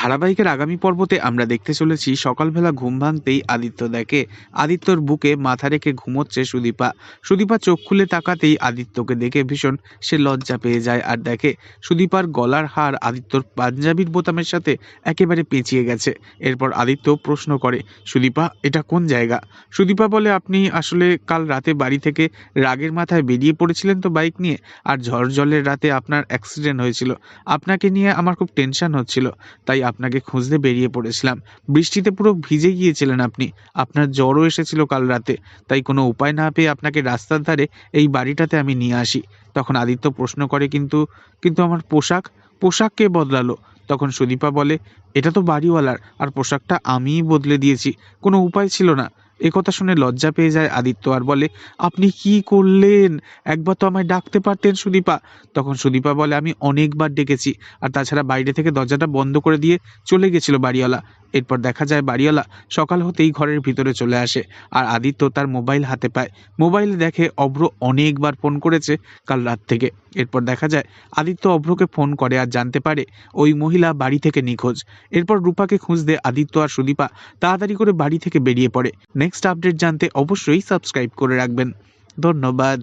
ধারাবাহিকের আগামী পর্বতে আমরা দেখতে চলেছি সকালবেলা ঘুম ভাঙতেই আদিত্য দেখে। আদিত্যর বুকে মাথা রেখে ঘুমোচ্ছে সুদীপা। সুদীপা চোখ খুলে তাকাতেই আদিত্যকে দেখে ভীষণ সে লজ্জা পেয়ে যায় আর দেখে সুদীপার গলার হার আদিত্যর পাঞ্জাবির বোতামের সাথে একেবারে পেঁচিয়ে গেছে। এরপর আদিত্য প্রশ্ন করে, সুদীপা, এটা কোন জায়গা? সুদীপা বলে, আপনি আসলে কাল রাতে বাড়ি থেকে রাগের মাথায় বেরিয়ে পড়েছিলেন তো বাইক নিয়ে? আর ঝড় জলের রাতে আপনার অ্যাক্সিডেন্ট হয়েছিল। আপনাকে নিয়ে আমার খুব টেনশন হচ্ছিল। তাই আপনাকে খুঁজতে বেরিয়ে পড়েছিলাম। বৃষ্টিতে পুরো ভিজে গিয়েছিলেন আপনি। আপনার জ্বরও এসেছিল কাল রাতে। তাই কোনো উপায় না পেয়ে আপনাকে রাস্তার ধারে এই বাড়িটাতে আমি নিয়ে আসি। তখন আদিত্য প্রশ্ন করে, কিন্তু কিন্তু আমার পোশাক? পোশাক কে বদলালো? তখন সুদীপা বলে, এটা তো বাড়িওয়ালার, আর পোশাকটা আমিই বদলে দিয়েছি। কোনো উপায় ছিল না। কথা শুনে লজ্জা পেয়ে যায় আদিত্য আর বলে, আপনি কি করলেন? একবার তো আমায় ডাকতে পারতেন সুদীপা। তখন সুদীপা বলে, আমি অনেকবার ডেকেছি। আর তাছাড়া বাইরে থেকে দরজাটা বন্ধ করে দিয়ে চলে গেছিল বাড়িওয়ালা। এরপর দেখা যায় বাড়িওয়ালা সকাল হতেই ঘরের ভিতরে চলে আসে, আর আদিত্য তার মোবাইল হাতে পায়। মোবাইলে দেখে অভ্র অনেকবার ফোন করেছে কাল রাত থেকে। এরপর দেখা যায় আদিত্য অভ্রকে ফোন করে আর জানতে পারে ওই মহিলা বাড়ি থেকে নিখোঁজ। এরপর রূপাকে খুঁজতে আদিত্য আর সুদীপা। তাড়াতাড়ি করে বাড়ি থেকে বেরিয়ে পড়ে। নেক্সট আপডেট জানতে অবশ্যই সাবস্ক্রাইব করে রাখবেন। ধন্যবাদ।